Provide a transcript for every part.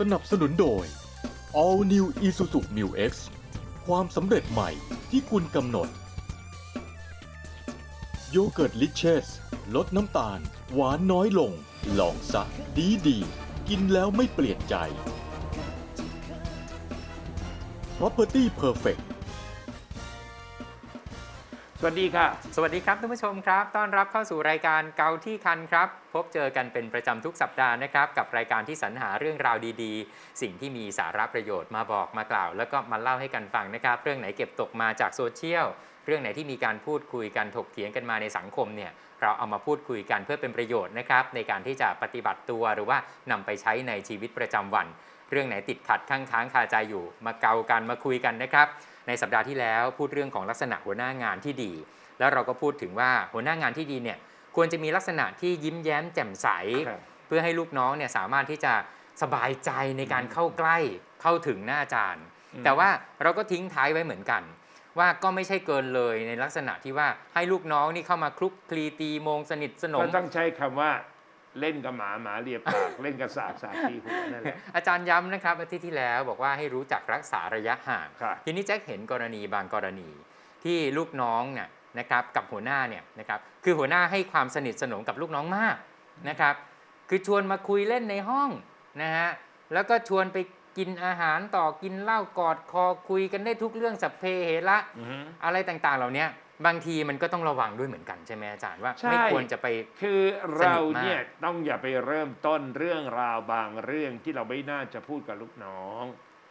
สนับสนุนโดย All New Isuzu Mu X ความสำเร็จใหม่ที่คุณกำหนด โยเกิร์ตลิเชส ลดน้ำตาล หวานน้อยลง ลองซะดีดีๆกินแล้วไม่เปลี่ยนใจ Property Perfect สวัสดีค่ะ สวัสดีครับท่านผู้ชมครับ ต้อนรับเข้าสู่รายการเกาที่คันครับ พบเจอกันเป็นประจำทุกสัปดาห์นะครับ กับรายการที่สรรหาเรื่องราวดีๆ สิ่งที่มีสาระประโยชน์มาบอกมากล่าว แล้วก็มาเล่าให้กันฟังนะครับ เรื่องไหนเก็บตกมาจากโซเชียล เรื่องไหนที่มีการพูดคุยกันถกเถียงกันมาในสังคมเนี่ยเราเอามาพูดคุยกันเพื่อเป็นประโยชน์นะครับในการที่จะปฏิบัติตัวหรือว่านำไปใช้ในชีวิตประจำวัน เรื่องไหนติดขัดข้างค้างคาใจอยู่ มาเกากันมาคุยกันนะครับ ในสัปดาห์ที่แล้วพูดเรื่องของลักษณะหัวหน้างานที่ดี แล้วเราก็พูดถึงว่าหัวหน้างานที่ดีเนี่ยควรจะมีลักษณะที่ยิ้มแย้มแจ่มใสครับเพื่อให้ลูกน้องเนี่ยสามารถที่จะสบายใจในการเข้าใกล้เข้าถึงหน้าอาจารย์ แต่ว่าเราก็ทิ้งท้ายไว้เหมือนกัน ว่าก็ไม่ใช่เกินเลยในลักษณะที่ว่าให้ลูกน้องนี่เข้ามาคลุกคลีตีโมงสนิทสนก็มต้องใช้คำว่า เล่นกับหมาหมาเรียบปาก เล่นกับสากสากทีหัวนั่นแหละ อาจารย์ย้ำนะครับอาทิตย์ที่แล้วบอกว่าให้รู้จักรักษาระยะห่างค่ะทีนี้แจ็คเห็นกรณีบางกรณีที่ลูกน้องเนี่ยนะครับกับหัวหน้าเนี่ยนะครับคือหัวหน้าให้ความสนิทสนมกับลูกน้องมากนะครับ คือชวนมาคุยเล่นในห้องนะฮะแล้วก็ชวนไปกินอาหารต่อกินเหล้ากอดคอคุยกันได้ทุกเรื่องสัพเพเหระอือฮึ อะไรต่างๆ เหล่านี้ บางทีมันก็ต้องระวังด้วยเหมือนกันใช่ไหมอาจารย์ว่าใช่ไม่ควรจะไปคือเราเนี่ยสนิทมากต้องอย่าไปเริ่มต้นเรื่องราวบางเรื่องที่เราไม่น่าจะพูดกับลูกน้อง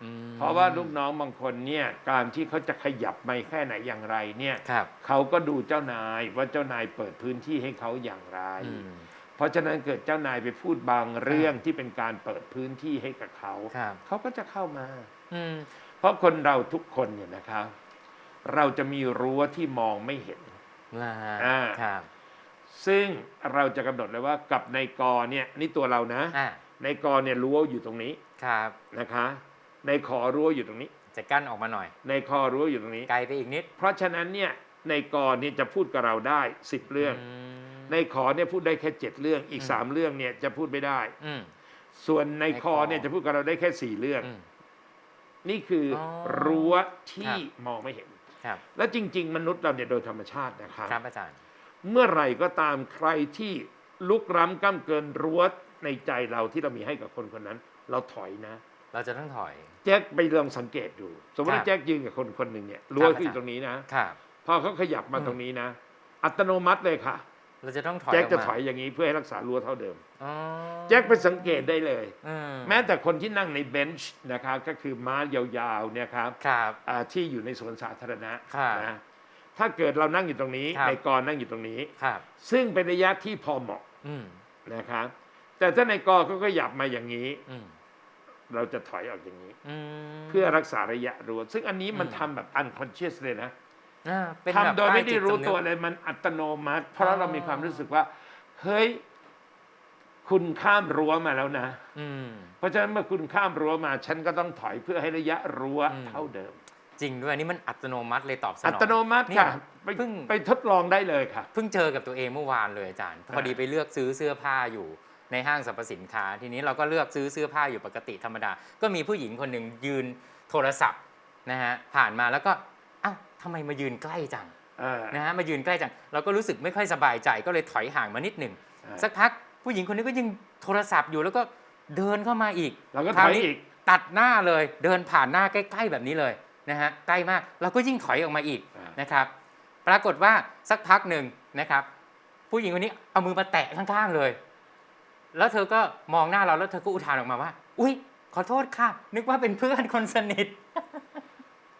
อืมเพราะว่าลูกน้องบางคนเนี่ยการที่เขาจะขยับไม่แค่ไหนอย่างไรเนี่ยครับเขาก็ดูเจ้านายว่าเจ้านายเปิดพื้นที่ให้เขาอย่างไรอืมเพราะฉะนั้นเกิดเจ้านายไปพูดบางเรื่องที่เป็นการเปิดพื้นที่ให้กับเขาครับเขาก็จะเข้ามาอืมเพราะคนเราทุกคนเนี่ยนะครับ เราจะมีรั้วที่มองไม่เห็นนะฮะอ่าครับซึ่งเราจะกำหนดเลยว่ากับในกอเนี่ยนี่ตัวเรานะอ่าในกอเนี่ยรั้วอยู่ตรงนี้ครับนะคะในคอรั้วอยู่ตรงนี้ จะกั้นออกมาหน่อยในคอรั้วอยู่ตรงนี้ไกลไปอีกนิด เพราะฉะนั้นเนี่ยในกอเนี่ยจะพูดกับเราได้สิบเรื่องมในขอเนี่ยพูดได้แค่เจ็ดเรื่องอีกอืมสามเรื่องเนี่ยจะพูดไม่ได้อืมส่วนในในคอคอเนี่ยจะพูดกับเราได้แค่สี่เรื่องอืมนี่คือออรั้วที่ครับมองไม่เห็น ครับ และจริง ๆ มนุษย์เราเนี่ยโดยธรรมชาตินะครับ ครับอาจารย์ เมื่อไหร่ก็ตามใครที่ลุกร้ำก้ำเกินรั้วในใจเราที่เรามีให้กับคนคนนั้น เราถอยนะ เราจะต้องถอย แจ็คไปลองสังเกตดู สมมติครับว่าแจ็คยืนกับคนคนหนึ่งเนี่ยรั้วครับคืออยู่ตรงนี้นะครับ พอเขาขยับมาอืมตรงนี้นะ อัตโนมัติเลยค่ะ เราจะต้องถอยแจ็คจะกมาถอยอย่างนี้เพื่อให้รักษารั้วเท่าเดิมอ๋อแจ็คไปสังเกตได้เลยอืมแม้แต่คนที่นั่งในเบนช์นะครับก็คือม้ายาวๆเนี่ยครับครับอ่าที่อยู่ในสวนสาธารณะครับนะถ้าเกิดเรานั่งอยู่ตรงนี้ครับในกรนั่งอยู่ตรงนี้ครับซึ่งเป็นระยะที่พอเหมาะอืมนะครับแต่ถ้าในกอเขาก็หยับมาอย่างนี้อืมเราจะถอยออกอย่างนี้อืมเพื่อรักษาระยะรั้วซึ่งอันนี้มันอืมทำแบบ unconscious เลยนะ อ่าเป็นทำแบบโดยไม่ได้รู้ใต้จิตสำนึกตัวเลยมันอัตโนมัติ เพราะอ๋อเรามีความรู้สึกว่า เฮ้ย คุณข้ามรั้วมาแล้วนะ อืม เพราะฉะนั้นเมื่อคุณข้ามรั้วมา ฉันก็ต้องถอยเพื่อให้ระยะรั้วอืม เท่าเดิม จริงด้วยอันนี่มันอัตโนมัติเลยตอบสนอง อัตโนมัตินี่ค่ะไปเพิ่ง ไปทดลองได้เลยค่ะ เพิ่งเจอกับตัวเองเมื่อวานเลยอาจารย์ พอดีไปเลือกซื้อเสื้อผ้าอยู่ในห้างสรรพสินค้า ทีนี้เราก็เลือกซื้อเสื้อผ้าอยู่ปกติธรรมดา ก็มีผู้หญิงคนหนึ่งยืนโทรศัพท์นะฮะผ่านมาแล้วก็ อ้าวทำไมมายืนใกล้จังเออนะฮะมายืนใกล้จัง เราก็รู้สึกไม่ค่อยสบายใจก็เลยถอยห่างมานิดหนึ่งอ่าสักพักผู้หญิงคนนี้ก็ยังโทรศัพท์อยู่แล้วก็เดินเข้ามาอีกเราก็คราวถอยนี้อีกตัดหน้าเลยเดินผ่านหน้าใกล้ ๆแบบนี้เลยนะฮะใกล้มากเราก็ยิ่งถอยออกมาอีกอ่านนะครับ ปรากฏว่าสักพักหนึ่งนะครับ ผู้หญิงคนนี้เอามือมาแตะข้างๆเลย แล้วเธอก็มองหน้าเราแล้วเธอก็อุทานออกมาว่า อุ้ยขอโทษค่ะ นึกว่าเป็นเพื่อนคนสนิท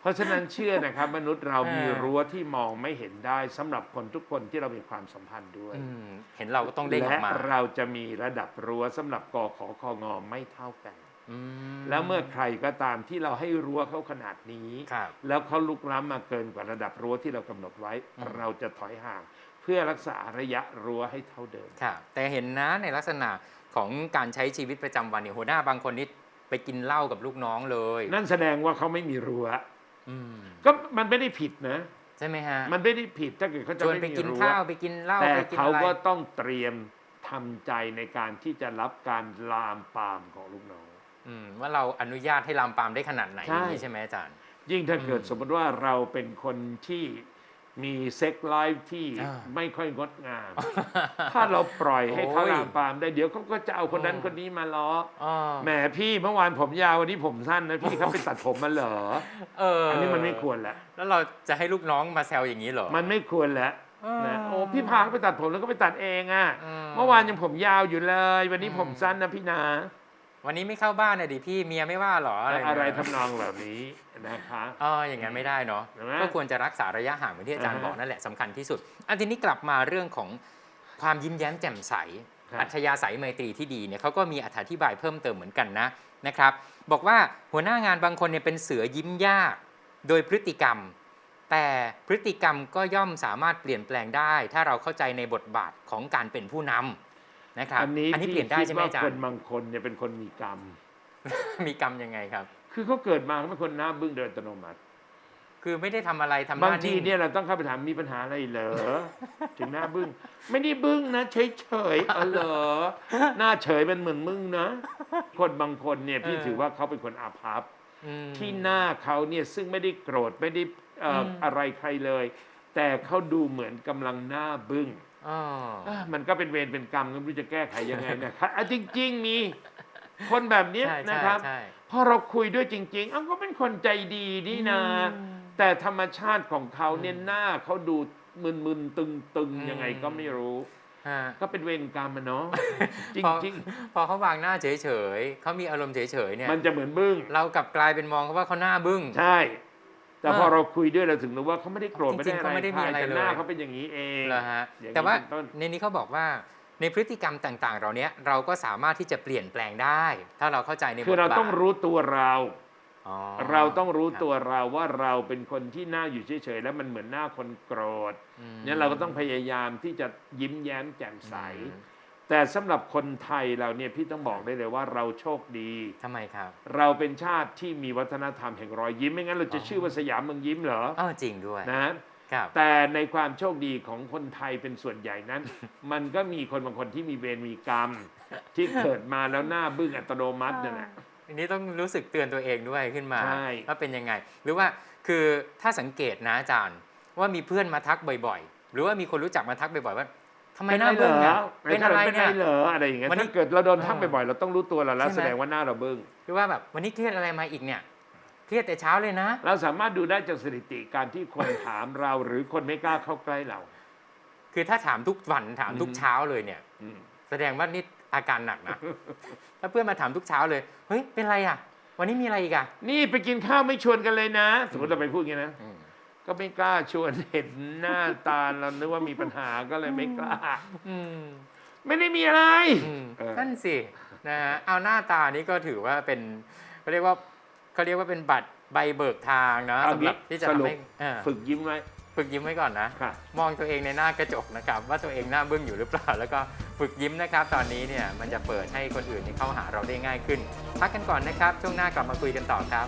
เพราะฉะนั้นเชื่อนะครับ มนุษย์เราเออมีรั้วที่มองไม่เห็นได้สำหรับคนทุกคนที่เรามีความสัมพันธ์ด้วย อืมเห็นเราก็ต้องเด้งออและกมาเราจะมีระดับรั้วสำหรับกอขอคองอไม่เท่ากัน อืมแล้วเมื่อใครก็ตามที่เราให้รั้วเขาขนาดนี้ ครับ แล้วเขาลุกล้ำมาเกินกว่าระดับรั้วที่เรากำหนดไว้ อืม เราจะถอยห่าง เพื่อรักษาระยะรั้วให้เท่าเดิม ครับแต่เห็นนะในลักษณะของการใช้ชีวิตประจำวันเนี่ยหัวหน้าบางคนนี่ไปกินเหล้ากับลูกน้องเลย นั่นแสดงว่าเขาไม่มีรั้วอืม ก็มันไม่ได้ผิดนะ ใช่ไหมฮะมันไม่ได้ผิดถ้าเกิดเขาชจะวนไม่ไปมีกินรั้วข้าวไปกินเหล้าแต่ไปกินเขาอะไรก็ต้องเตรียมทำใจในการที่จะรับการลามปามของลูกน้องออืมว่าเราอนุญาตให้ลามปามได้ขนาดไหนใช่ อย่างนี้ใช่ไหมอาจารย์ ยิ่งถ้าเกิดอืมสมมติว่าเราเป็นคนที่ มีเซ็กไลฟ์ที่อ่าไม่ค่อยงดงาม ถ้าเราปล่อยให้เขาโอ้ยลามปามได้เดี๋ยวเขาก็จะเอาคนนั้นอืมคนนี้มาล้ออ๋อแหมพี่เมื่อวานผมยาววันนี้ผมสั้นนะพี่เขาไปตัดผมมาเหรอเอออัอันนี้มันไม่ควรแหละแล้วเราจะให้ลูกน้องมาแซวอย่างนี้เหรอ มันไม่ควรแหละเออนะโอ้พี่พาเขาไปตัดผมแล้วก็ไปตัดเองอะอืมเมื่อวานยังผมยาวอยู่เลย วันนี้อืมผมสั้นนะพี่นา วันนี้ไม่เข้าบ้านนะดิพี่เมียไม่ว่าเหรออะไรอะไรนะทำนองเหล่านี้นะคะอ๋ออย่างนั้นไม่ได้เนาะใช่ไหมก็ควรจะรักษาระยะห่างเหมือนที่อาจารย์อ่าฮะบอกนั่นแหละสำคัญที่สุด อันทีนี้กลับมาเรื่องของความยิ้มแย้มแจ่มใสครับอัธยาศัยไมตรีที่ดีเนี่ยเขาก็มีอธิบายเพิ่มเติมเหมือนกันนะนะครับ บอกว่าหัวหน้างานบางคนเนี่ยเป็นเสือยิ้มยาก โดยพฤติกรรม แต่พฤติกรรมก็ย่อมสามารถเปลี่ยนแปลงได้ ถ้าเราเข้าใจในบทบาทของการเป็นผู้นำ นะครับอันนี้อันนี้พี่เปลี่ยนได้คิดใช่ไหมว่าอาจารคนย์บางคนเนี่ยเป็นคนมีกรรม มีกรรมยังไงครับ คือเขาเกิดมาเขาเป็นคนหน้าบึ้งโดยอัตโนมัติ คือไม่ได้ทำอะไรทำหบางน้าทีนิ่งเนี่ยเราต้องเข้าไปถามมีปัญหาอะไรเหรอถึงหน้าบึ้งไม่ได้บึ้งนะเฉยเฉยๆอ๋อเหรอหน้าเฉยเป็นเหมือนมึงนะ คนบางคนเนี่ยพี่ถือว่าเขาเป็นคนอาภัพอืมที่หน้าเขาเนี่ยซึ่งไม่ได้โกรธไม่ได้เอ่ออมอะไรใครเลย แต่เขาดูเหมือนกำลังหน้าบึ้ง อ๋ออะมันก็เป็นเวรเป็นกรรมก็ไม่รู้จะแก้ไขยังไงนะครับอะจริง ๆ มีคนแบบเนี้ยใช่นะครับ ใช่ พอเราคุยด้วยจริงๆเอ้าก็เป็นคนใจดีนี่นะ อืมแต่ธรรมชาติของเขาเนี่ยอืมหน้าเขาดูมึนๆ ตึงอืม ๆ ยังไงก็ไม่รู้ ฮะ ก็เป็นเวรกรรมอะเนาะจพอริงพอเขาวางหน้าเฉยๆเขามีอารมณ์เฉยๆเนี่ย ๆ มันจะเหมือนบึ้ง เรากลับกลายเป็นมองเขาว่าเขาหน้าบึ้ง ใช่ แต่เออพอเราคุยด้วยเราถึงรู้ว่าเขาไม่ได้โกรธจริไม่งได้ๆอะไรเขาไม่ได้มีอะไรแต่หน้าเลยเขาเป็นอย่างนี้เองเหรอฮะอย่างนี้แต่ว่าเป็นต้นในนี้เขาบอกว่าในพฤติกรรมต่างๆ เราเนี้ยเราก็สามารถที่จะเปลี่ยนแปลงได้ ถ้าเราเข้าใจในบทคือเราบาทต้องรู้ตัวเราอ๋อเราต้องรู้ครับตัวเราว่าเราเป็นคนที่หน้าอยู่เฉยๆแล้วมันเหมือนหน้าคนโกรธอืมเนี่ยเราก็ต้องพยายามที่จะยิ้มแย้มแจ่มใสอืม แต่สำหรับคนไทยเราเนี่ยพี่ต้องบอกได้เลยว่าเราโชคดี ทำไมครับเราเป็นชาติที่มีวัฒนธรรมแห่งรอยยิ้มไม่งั้นเราจะอ๋อชื่อว่าสยามเมืองยิ้มเหรออ้าวจริงด้วยนะ ครับ แต่ในความโชคดีของคนไทยเป็นส่วนใหญ่นั้น มันก็มีคนบางคนที่มีเวรมีกรรม ที่เกิดมาแล้วหน้าบึ้งอัตโนมัตินั่นแหละ อันนี้ต้องรู้สึกเตือนตัวเองด้วยขึ้นมาใช่ ว่าเป็นยังไง หรือว่าคือถ้าสังเกตนะอาจารย์ว่ามีเพื่อนมาทักบ่อยๆ หรือว่ามีคนรู้จักมาทักบ่อยๆว่า ทำไมหน้าเหรบึ้งออะเป็นอะไรเป็นเนี่ไรยเหรออะไรอย่างเงี้ยวันนี้ถ้าเกิดเราโดนทักเออบ่อยๆเราต้องรู้ตัวแล้วแล้วใช่ไหมแสดงว่าหน้าเราบึ้งหรือว่าแบบวันนี้เครียดอะไรมาอีกเนี่ยเครียดแต่เช้าเลยนะ เราสามารถดูได้จากสถิติการที่คนถามเราหรือคนไม่กล้าเข้าใกล้เรา คือถ้าถามทุกวันถามทุกอืมเช้าเลยเนี่ยอืมแสดงว่านี่อาการหนักนะถ้าเพื่อนมาถามทุกเช้าเลยเฮ้ยเป็นไรอะ วันนี้มีอะไรอีกอะนี่ไปกินข้าวไม่ชวนกันเลยนะ สมมติเราไปพูดอย่างนี้นะ ก็ไม่กล้าชวนเห็นหน้าตาเรานึกว่ามีปัญหาก็เลยไม่กล้า อืมไม่ได้มีอะไรอืมเออ นั่นสินะฮะเอาหน้าตานี้ก็ถือว่าเป็นเขาเรียกว่าเขาเรียกว่าเป็นบัตรใบเบิกทางนะเอาสำหรับงี้ที่จะสทำรุปให้เออฝึกยิ้มไว้ฝึกยิ้มไว้ก่อนนะ ค่ะ มองตัวเองในหน้ากระจกนะครับ ว่าตัวเองหน้าบึ้งอยู่หรือเปล่า แล้วก็ฝึกยิ้มนะครับ ตอนนี้เนี่ยมันจะเปิดให้คนอื่นนี่เข้าหาเราได้ง่ายขึ้น พักกันก่อนนะครับ ช่วงหน้ากลับมาคุยกันต่อครับ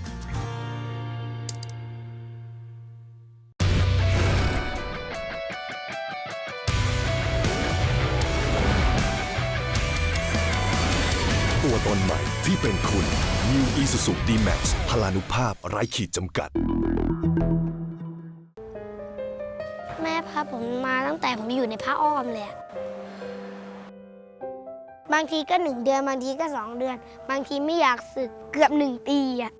ตัวตนใหม่ที่เป็นคุณ New Isuzu D-Max พลานุภาพไร้ขีดจำกัด แม่พาผมมาตั้งแต่ผมอยู่ในผ้าอ้อมเลยอะบางทีก็หนึ่งเดือน บางทีก็สองเดือน บางทีไม่อยากสึกเกือบหนึ่งปีอะ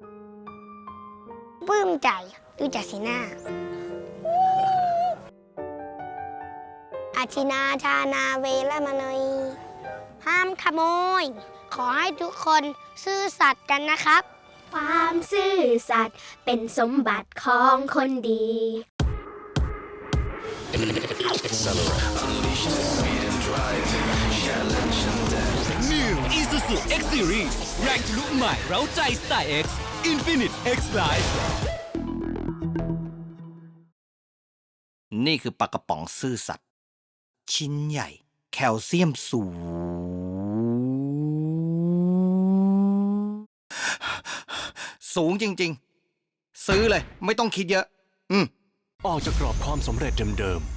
ปลื้มใจดูจากสีหน้า อาชินาชานาเวละมานยห้ามขโมย ขอให้ทุกคนซื่อสัตย์กันนะครับ ความซื่อสัตย์เป็นสมบัติของคนดี Accelerate New Isuzu X Series แรงทะลุใหม่เร้าใจสไตล์ X Infinite X Life นี่คือปลากระป๋องซื่อสัตย์ชิ้นใหญ่ แคลเซียมสูง สูงจริง ๆ ซื้อเลย ไม่ต้องคิดเยอะ อืม ออกจากกรอบความสำเร็จเดิม ๆ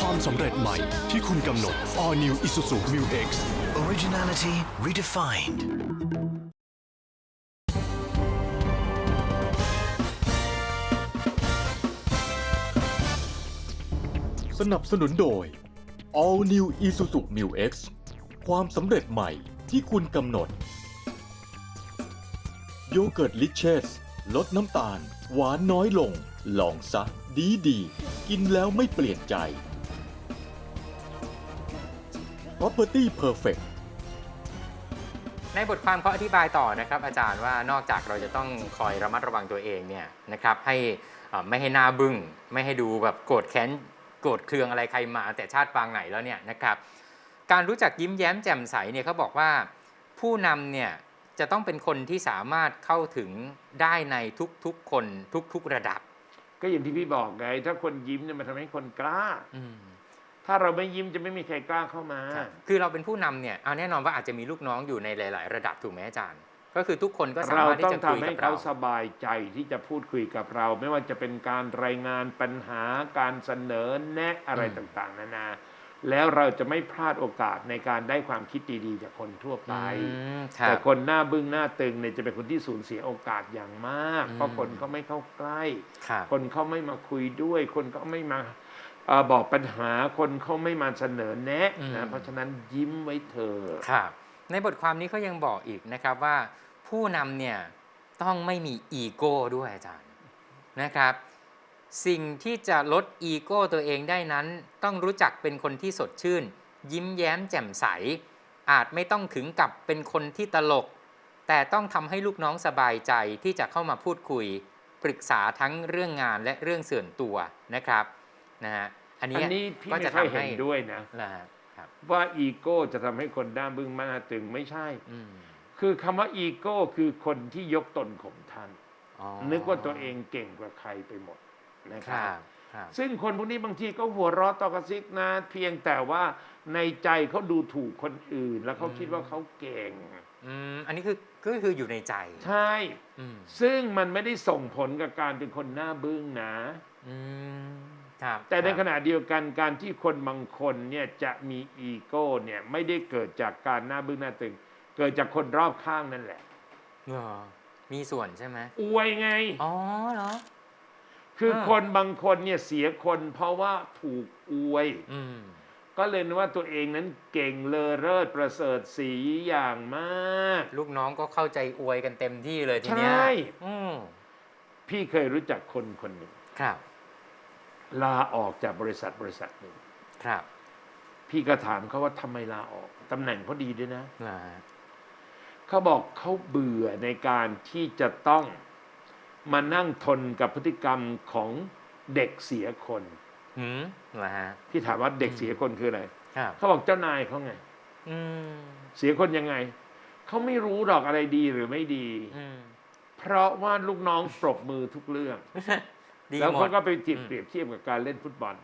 ความสำเร็จใหม่ที่คุณกำหนด All New Isuzu Mu X Originality redefined สนับสนุนโดย All New Isuzu Mu X ความสำเร็จใหม่ที่คุณกำหนด โยเกิร์ตลิเชส ลดน้ำตาล หวานน้อยลง ลองซะ ดีดีๆกินแล้วไม่เปลี่ยนใจ Property Perfect ในบทความเขาอธิบายต่อนะครับ อาจารย์ว่านอกจากเราจะต้องคอยระมัดระวังตัวเองเนี่ยนะครับให้ไม่ให้หน้าบึ้งไม่ให้ดูแบบโกรธแค้นโกรธเคืองอะไรใครมา แต่ชาติปางไหนแล้วเนี่ยนะครับ การรู้จักยิ้มแย้มแจ่มใสเนี่ยเขาบอกว่าผู้นำเนี่ยจะต้องเป็นคนที่สามารถเข้าถึงได้ในทุกๆคนทุกๆระดับ ก็อย่างที่พี่บอกไง ถ้าคนยิ้มเนี่ยมันทำให้คนกล้าอืมถ้าเราไม่ยิ้มจะไม่มีใครกล้าเข้ามาครับคือเราเป็นผู้นำเนี่ยเอาแน่นอนว่าอาจจะมีลูกน้องอยู่ในหลาย ๆ ระดับถูกไหมอาจารย์ ก็คือทุกคนก็สาเรามารถที่ต้องจะคุยทำให้กับเขาเราสบายใจที่จะพูดคุยกับเรา ไม่ว่าจะเป็นการรายงานปัญหาการเสนอแนะอะไรอืมต่าง ๆ นานา แล้วเราจะไม่พลาดโอกาสในการได้ความคิดดีๆจากคนทั่วไปอืมครัแต่บคนหน้าบึ้งหน้าตึงเนี่ยจะเป็นคนที่สูญเสียโอกาสอย่างมากอืมเพราะคนเขาไม่เข้าใกล้ครับคนเขาไม่มาคุยด้วย คนเขาไม่มาเอ่อบอกปัญหาคนเขาไม่มาเสนอแนะอืมนะเพราะฉะนั้นยิ้มไว้เถอะครับในบทความนี้เขายังบอกอีกนะครับว่าผู้นำเนี่ยต้องไม่มีอีโก้ด้วยอาจารย์นะครับ สิ่งที่จะลดอีโก้ตัวเองได้นั้น ต้องรู้จักเป็นคนที่สดชื่น ยิ้มแย้มแจ่มใส อาจไม่ต้องถึงกับเป็นคนที่ตลก แต่ต้องทำให้ลูกน้องสบายใจที่จะเข้ามาพูดคุย ปรึกษาทั้งเรื่องงานและเรื่องส่วนตัวนะครับนะฮะอันอันี้นนี้พี่ก็ไม่จะค่อยทำเห็ให้นด้วยนะนะฮะครับว่าอีโก้จะทำให้คนหน้าบึ้งหน้าตึงไม่ใช่อืมคือคำว่าอีโก้คือคนที่ยกตนข่มท่านอ๋อนึกว่าตัวเองเก่งกว่าใครไปหมด นะคครัรับบครับซึ่งคนพวกนี้บางทีก็หัวเราะตอกระซิกนะ เพียงแต่ว่าในใจเขาดูถูกคนอื่น แล้วเขาคิดว่าเขาเก่งอืมอันนี้คือก็คืออยู่ในใจ ใช่อืมซึ่งมันไม่ได้ส่งผลกับการเป็นคนหน้าบึ้งนะอืมครับแต่ในครับขณะเดียวกันการที่คนบางคนเนี่ยจะมีอีโก้เนี่ยไม่ได้เกิดจากการหน้าบึ้งหน้าตึง เกิดจากคนรอบข้างนั่นแหละเหรอมีส่วนใช่ไหมอวยไง อ๋อเหรอ คืออ่าคนบางคนเนี่ยเสียคนเพราะว่าถูกอวย อืม ก็เลยนึกว่าตัวเองนั้นเก่งเลอเลิศประเสริฐสีอย่างมาก ลูกน้องก็เข้าใจอวยกันเต็มที่เลยทีเนี้ยใช่ อืมพี่เคยรู้จักคนคนหนึ่งครับ ลาออกจากบริษัทบริษัทหนึ่งครับพี่ก็ถามเขาว่าทำไมลาออกตำแหน่งเขาดีด้วยนะ นะฮะเขาบอกเขาเบื่อในการที่จะต้อง มานั่งทนกับพฤติกรรมของเด็กเสียคนหืมเหรอฮะพี่ถามว่าเด็กเสียคนคืออะไรครับเขาบอกเจ้านายเขาไงอืมเสียคนยังไง เขาไม่รู้หรอกอะไรดีหรือไม่ดีอืมเพราะว่าลูกน้องปรบมือทุกเรื่องดีแล้วหมเขาดก็ไปเปรียบอืมเปรียบเทียบกับการเล่นฟุตบอล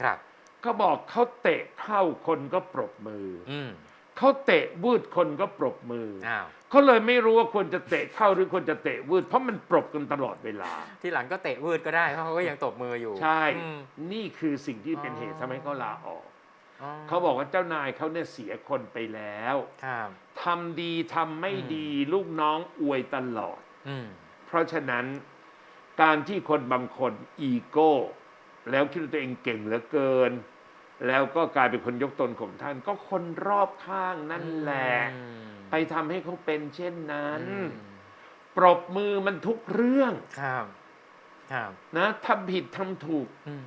ครับเขาบอกเขาเตะเข้าคนก็ปรบมือออืมเขาเตะวืดคนก็ปรบมือออ้าว เขาเลยไม่รู้ว่าควรจะเตะเข้าหรือควรจะเตะวืดเพราะมันปรบกันตลอดเวลา ที่หลังก็เตะวืดก็ได้เพราะเขาก็ยังตบมืออยู่ใช่ อืม นี่คือสิ่งที่เป็นอ๋อเหตุทำให้เขาลาออก อ๋อเขาบอกว่าเจ้านายเขาเนี่ยเสียคนไปแล้วครับทำดีทำไม่อืมดีลูกน้องอวยตลอด อืมเพราะฉะนั้นการที่คนบางคนอีโก้ แล้วคิดว่าตัวเองเก่งเหลือเกิน แล้วก็กลายเป็นคนยกตนข่มท่าน ก็คนรอบข้างนั่นแหละอืมไปทำให้เขาเป็นเช่นนั้นอืมปรบมือมันทุกเรื่องครับครับนะทำผิดทำถูกอืม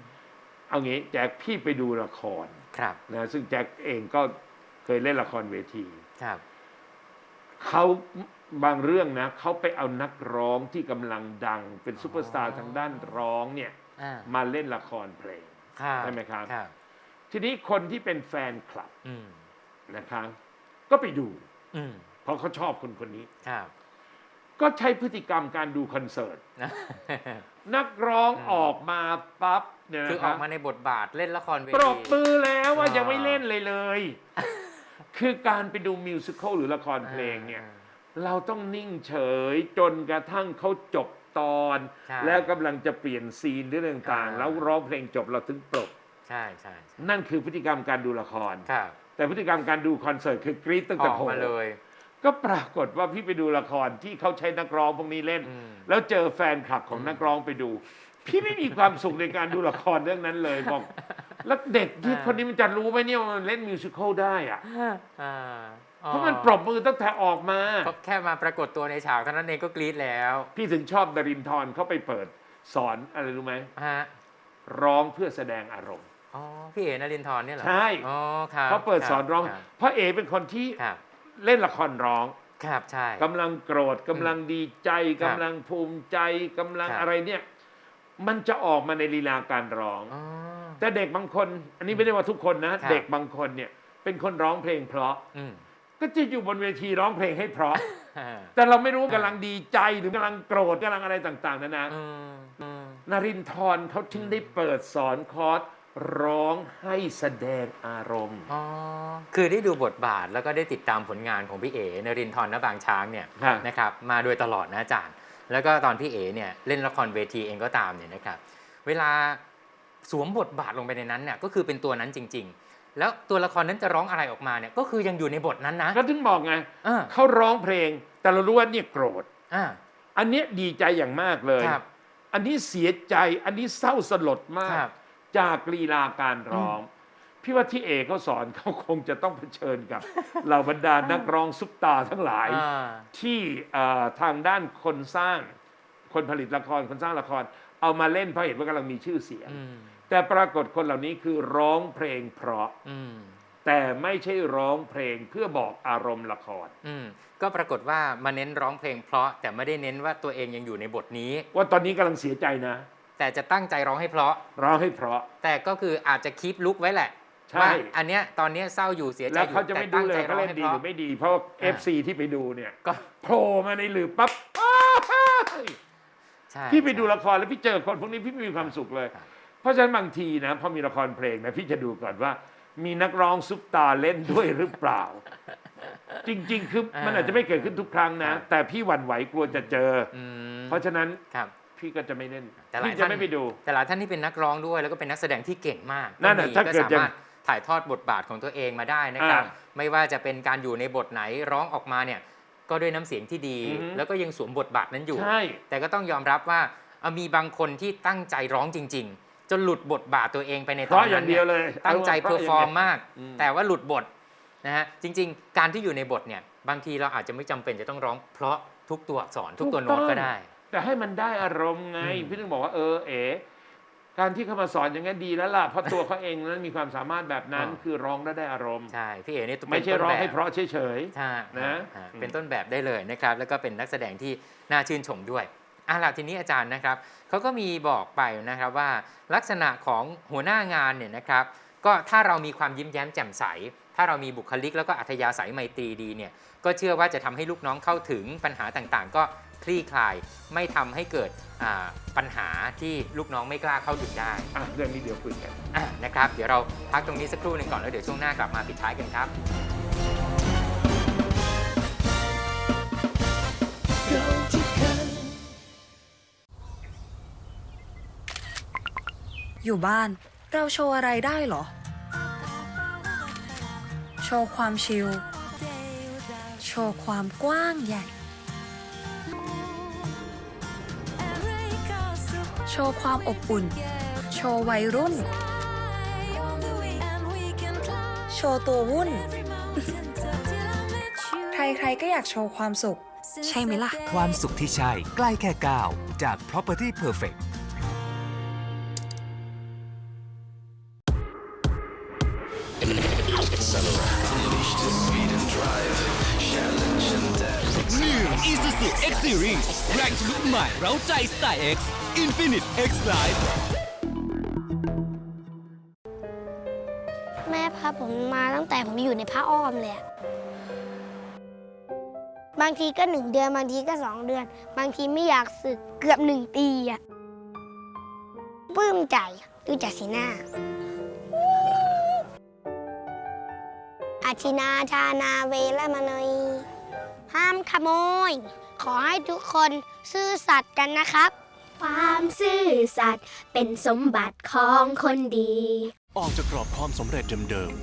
เอางี้แจ็คพี่ไปดูละครครับนะซึ่งแจ็คเองก็เคยเล่นละครเวทีครับเขาบางเรื่องนะเขาไปเอานักร้องที่กำลังดัง เป็นซูเปอร์สตาร์ทางด้านร้องเนี่ยอ่ามาเล่นละครเพลงครับใช่ไหมครับครับ ทีนี้คนที่เป็นแฟนคลับอืมนะคะ ก็ไปดู อืมเพราะเขาชอบคนคนนี้ ครับ ก็ใช้พฤติกรรมการดูคอนเสิร์ตนะนักร้องอืม ออกมาปั๊บเนี่ยคือนะอคอรักบมาในบทบาทเล่นละครเวปรทีบมือแล้วว่าอ่ายัยังไม่เล่นเลยเลย คือการไปดูมิวสิควลหรือละครเพลงเนี่ยเราต้องนิ่งเฉยจนกระทั่งเขาจบตอน ใช่แล้วกำลังจะเปลี่ยนซีนหรือเรื่องต่างอ่าๆแล้วร้องเพลงจบเราถึงปลบ ใช่ใช่ใช่นั่นคือพฤติกรรมการดูละคร ครับแต่พฤติกรรมการดูคอนเสิร์ตคือกรี๊ดตั้งอแต่อกโผล่มาเลย ก็ปรากฏว่าพี่ไปดูละครที่เขาใช้นักร้องพวกนี้เล่น อืม แล้วเจอแฟนคลับของนักร้องไปดู พี่ไม่มีความสุขในการดูละครเรื่องนั้นเลยบอก แล้วเด็กที่คนนี้มันจะรู้ไหมเนี่ยว่ามันเล่นมิวสิควลได้อะอ่าเพราะมันปรบมือตั้งแต่ออกมา ก็แค่มาปรากฏตัวในฉากเท่านั้นเองก็กรี๊ดแล้วพี่ถึงชอบดารินทร์เขาไปเปิด สอนอะไรรู้ไหมฮะร้องเพื่อแสดงอารมณ์ อ๋อพี่เอ๋นรินทร์เนี่ยเหรอใช่ อ๋อครับเขาเปิดสอนร้องคบเพราะเอเป็นคนที่ครับเล่นละครร้องครับใช่ กำลังโกรธกำลังดีใจครักำบลังภูมิใจกำลังครับ อะไรเนี่ย มันจะออกมาในลีลาการร้อง อ๋อ แต่เด็กบางคน อันนี้ไม่ได้ว่าทุกคนนะ ครับ เด็กบางคนเนี่ยเป็นคนร้องเพลงเพราะ อืมก็จะอยู่บนเวทีร้องเพลงให้เพราะ อ่าแต่เราไม่รู้ว่ากำลังดีใจหรือกำลังโกรธกำลังอะไรต่างๆนานา อืมอืมนารินทร์เขาถึงได้เปิดสอนคอร์ส ร้องให้แสดงอารมณ์อ๋อคือได้ดูบทบาทแล้วก็ได้ติดตามผลงานของพี่เอ๋นรินทร์และบางช้างเนี่ยครับนะครับมาโดยตลอดนะอาจารย์ แล้วก็ตอนพี่เอ๋เนี่ยเล่นละครเวทีเองก็ตามเนี่ยนะครับเวลาสวมบทบาทลงไปในนั้นเนี่ยก็คือเป็นตัวนั้นจริง ๆ แล้วตัวละครนั้นจะร้องอะไรออกมาเนี่ยก็คือยังอยู่ในบทนั้นนะก็ถึงบอกไงอ่าเขาร้องเพลง แต่เรารู้ว่าเนี่ยโกรธ อ่าอันเนี้ยดีใจอย่างมากเลย ครับอันนี้เสียใจอันนี้เศร้าสลดมากครับ จากลีลาการร้อง พี่ว่าที่เอเขาสอนเขาคงจะต้องเผชิญกับเหล่าบรรดานักร้องซุปตาทั้งหลายอ่าที่เอ่อทางด้านคนสร้างคนผลิตละครคนสร้างละคร เอามาเล่นเพราะเห็นว่ากำลังมีชื่อเสียงอืมแต่ปรากฏคนเหล่านี้คือร้องเพลงเพราะอืมแต่ไม่ใช่ร้องเพลงเพื่อบอกอารมณ์ละคร อืมก็ปรากฏว่ามาเน้นร้องเพลงเพราะแต่ไม่ได้เน้นว่าตัวเองยังอยู่ในบทนี้ ว่าตอนนี้กำลังเสียใจนะ แต่จะตั้งใจร้องให้เพราะ ร้องให้เพราะ แต่ก็คืออาจจะคีปลุกไว้แหละใช่ ว่าอันเนี้ยตอนเนี้ยเศร้าอยู่เสียใจแล้วอยู่เขาจะไม่ดูเลยแต่เขาตั้งใจร้องเล่นให้ดีเพหราะ รือไม่ดีเพราะอ่า FC ที่ไปดูเนี่ยก็ โผล่มาในหลืบปั๊บอ้าวเฮ้ยใช่พี่ไปดูละครแล้วพี่เจอคนพวกนี้พี่ไม่มีความสุขเลยครับเพราะฉะนั้นบางทีนะพอมีละครเพลงนะพี่จะดูก่อนว่า มีนักร้องซุปตาเล่นด้วยหรือเปล่า จริง ๆ คือมันอาจจะไม่เกิดขึ้นทุกครั้งนะ แต่พี่หวั่นไหวกลัวจะเจออืมเพราะฉะนั้น ครับ พี่ก็จะไม่เล่นแต่หลายพี่จะท่านไม่ไปดู แต่หลายท่านที่เป็นนักร้องด้วยแล้วก็เป็นนักแสดงที่เก่งมากนั่นน่ะมีถ้าเกิดก็ยังสามารถถ่ายทอดบทบาทของตัวเองมาได้นะครับ อ่าไม่ว่าจะเป็นการอยู่ในบทไหนร้องออกมาเนี่ยก็ด้วยน้ำเสียงที่ดี อือฮึ แล้วก็ยังสวมบทบาทนั้นอยู่ ใช่ แต่ก็ต้องยอมรับว่าเอามีบางคนที่ตั้งใจร้องจริง ๆ จนหลุดบทบาทตัวเองไปในเพตอนราะอนั้ย่างนเดีเนี่ยวยเลยตั้งใจาเพอร์ฟย่าอร์งมดียวมาก อืม แต่ว่าหลุดบทนะฮะจริง ๆ การที่อยู่ในบทเนี่ยบางทีเราอาจจะไม่จำเป็นจะต้องร้องเพราะทุกตัวอักษรทุกตัวโน้ตก็ได้ แต่ให้มันได้อารมณ์ไงอืมพี่ถึงบอกว่าเออเอ๋การที่เขามาสอนอย่างนั้นดีแล้วล่ะเพราะตัวเขาเองนั้นมีความสามารถแบบนั้นอ่าคือร้องแล้วได้อารมณ์ ใช่พี่เอ๋นี่เป็นไม่ใช่ต้นร้องแบบให้เพราะเฉยใช่นะฮะอืมเป็นต้นแบบได้เลยนะครับ แล้วก็เป็นนักแสดงที่น่าชื่นชมด้วยอะล่ะทีนี้อาจารย์นะครับเขาก็มีบอกไปนะครับว่าลักษณะของหัวหน้างานเนี่ยนะครับ ก็ถ้าเรามีความยิ้มแย้มแจ่มใส ถ้าเรามีบุคลิกแล้วก็อัธยาศัยไมตรีดีเนี่ยก็เชื่อว่าจะทำให้ลูกน้องเข้าถึงปัญหาต่างๆ ก็ คลี่คลาย ไม่ทำให้เกิดอ่าปัญหาที่ลูกน้องไม่กล้าเข้าถึงได้ๆอะเรื่องนี้เดี๋ยวคุยกัน อะนะครับ เดี๋ยวเราพักตรงนี้สักครู่หนึ่งก่อนแล้วเดี๋ยวช่วงหน้ากลับมาปิดท้ายกันครับ อยู่บ้านเราโชว์อะไรได้เหรอ โชว์ความชิล โชว์ความกว้างใหญ่ โชว์ความอบอุ่น โชว์วัยรุ่น โชว์ตัววุ่น ใครๆก็อยากโชว์ความสุข ใช่ไหมล่ะ ความสุขที่ใช่ใกล้แค่ก้าวจาก Property Perfect New Isuzu X Series แรงทะลุใหม่เร้าใจสไตล์ X Infinite X Life แม่พาผมมาตั้งแต่ผมอยู่ในผ้าอ้อมเลยอะบางทีก็หนึ่งเดือนบางทีก็สองเดือน บางทีไม่อยากสึกเกือบหนึ่งปีอะปลื้มใจดูจากสีหน้า อาชินาชานาเวละมนยห้ามขโมย ขอให้ทุกคนซื่อสัตย์กันนะครับ ความซื่อสัตย์เป็นสมบัติของคนดี ออกจากกรอบความสำเร็จเดิมๆ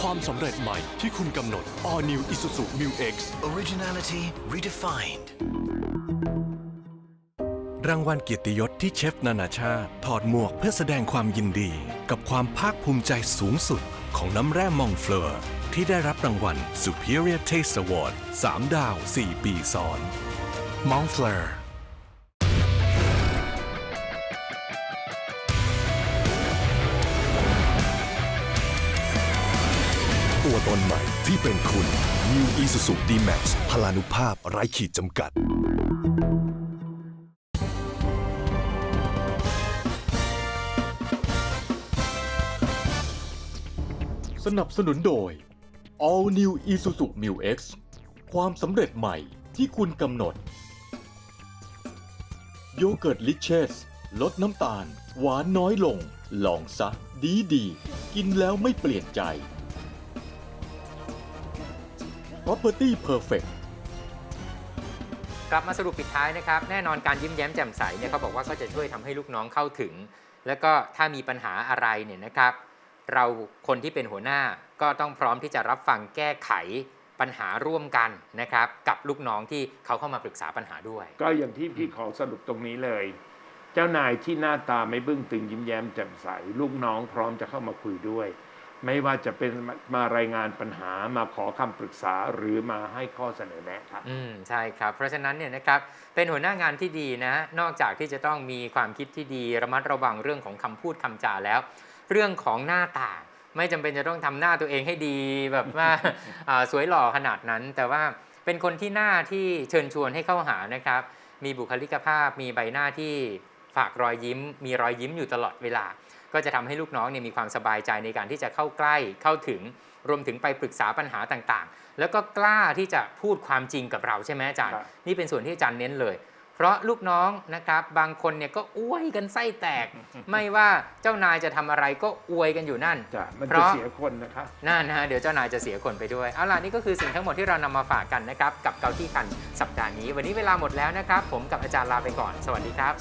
ความสำเร็จใหม่ที่คุณกำหนด All New Isuzu Mu X Originality redefined รางวัลเกียรติยศที่เชฟนานาชาติ ถอดหมวกเพื่อแสดงความยินดี กับความภาคภูมิใจสูงสุดของน้ำแร่มองเฟลอร์ ที่ได้รับรางวัล Superior Taste Award 3 ดาว 4 ปีซ้อนมองเฟลอร์ตัวตนใหม่ที่เป็นคุณ New Isuzu D-Max พลานุภาพไร้ขีดจำกัด สนับสนุนโดย All New Isuzu Mu X ความสำเร็จใหม่ที่คุณกำหนด โยเกิร์ตลิเชสลดน้ำตาล หวานน้อยลง ลองซะ ดีดีๆกินแล้วไม่เปลี่ยนใจ Property Perfect กลับมาสรุปปิดท้ายนะครับ แน่นอนการยิ้มแย้มแจ่มใสเนี่ยเขาบอกว่าก็จะช่วยทำให้ลูกน้องเข้าถึง แล้วก็ถ้ามีปัญหาอะไรเนี่ยนะครับ เราคนที่เป็นหัวหน้าก็ต้องพร้อมที่จะรับฟังแก้ไขปัญหาร่วมกันนะครับ กับลูกน้องที่เขาเข้ามาปรึกษาปัญหาด้วย ก็อย่างที่พี่ขอสรุปตรงนี้เลย เจ้านายที่หน้าตาไม่บึ้งตึงยิ้มแย้มแจ่มใส ลูกน้องพร้อมจะเข้ามาคุยด้วย ไม่ว่าจะเป็นมารายงานปัญหามาขอคำปรึกษาหรือมาให้ข้อเสนอแนะครับอืมใช่ครับ เพราะฉะนั้นเนี่ยนะครับเป็นหัวหน้างานที่ดีนะ นอกจากที่จะต้องมีความคิดที่ดีระมัดระวังเรื่องของคำพูดคำจาแล้ว เรื่องของหน้าตา ไม่จำเป็นจะต้องทำหน้าตัวเองให้ดีแบบว่าอ่าสวยหล่อขนาดนั้น แต่ว่าเป็นคนที่หน้าที่เชิญชวนให้เข้าหานะครับ มีบุคลิกภาพ มีใบหน้าที่ฝากรอยยิ้ม มีรอยยิ้มอยู่ตลอดเวลา ก็จะทำให้ลูกน้องเนี่ยมีความสบายใจในการที่จะเข้าใกล้เข้าถึงรวมถึงไปปรึกษาปัญหาต่างๆ แล้วก็กล้าที่จะพูดความจริงกับเราใช่ไหมอาจารย์ครับนี่เป็นส่วนที่อาจารย์เน้นเลย เพราะลูกน้องนะครับบางคนเนี่ยก็อวยกันไส้แตก ไม่ว่าเจ้านายจะทำอะไรก็อวยกันอยู่นั่นจ้ะมันเพจะราะเสียคนนะครับนั่นนะฮะเดี๋ยวเจ้านายจะเสียคนไปด้วยเอาล่ะนี่ก็คือสิ่งทั้งหมดที่เรานำมาฝากกันนะครับกับเกาที่คันสัปดาห์นี้ วันนี้เวลาหมดแล้วนะครับ ผมกับอาจารย์ลาไปก่อน สวัสดีครับ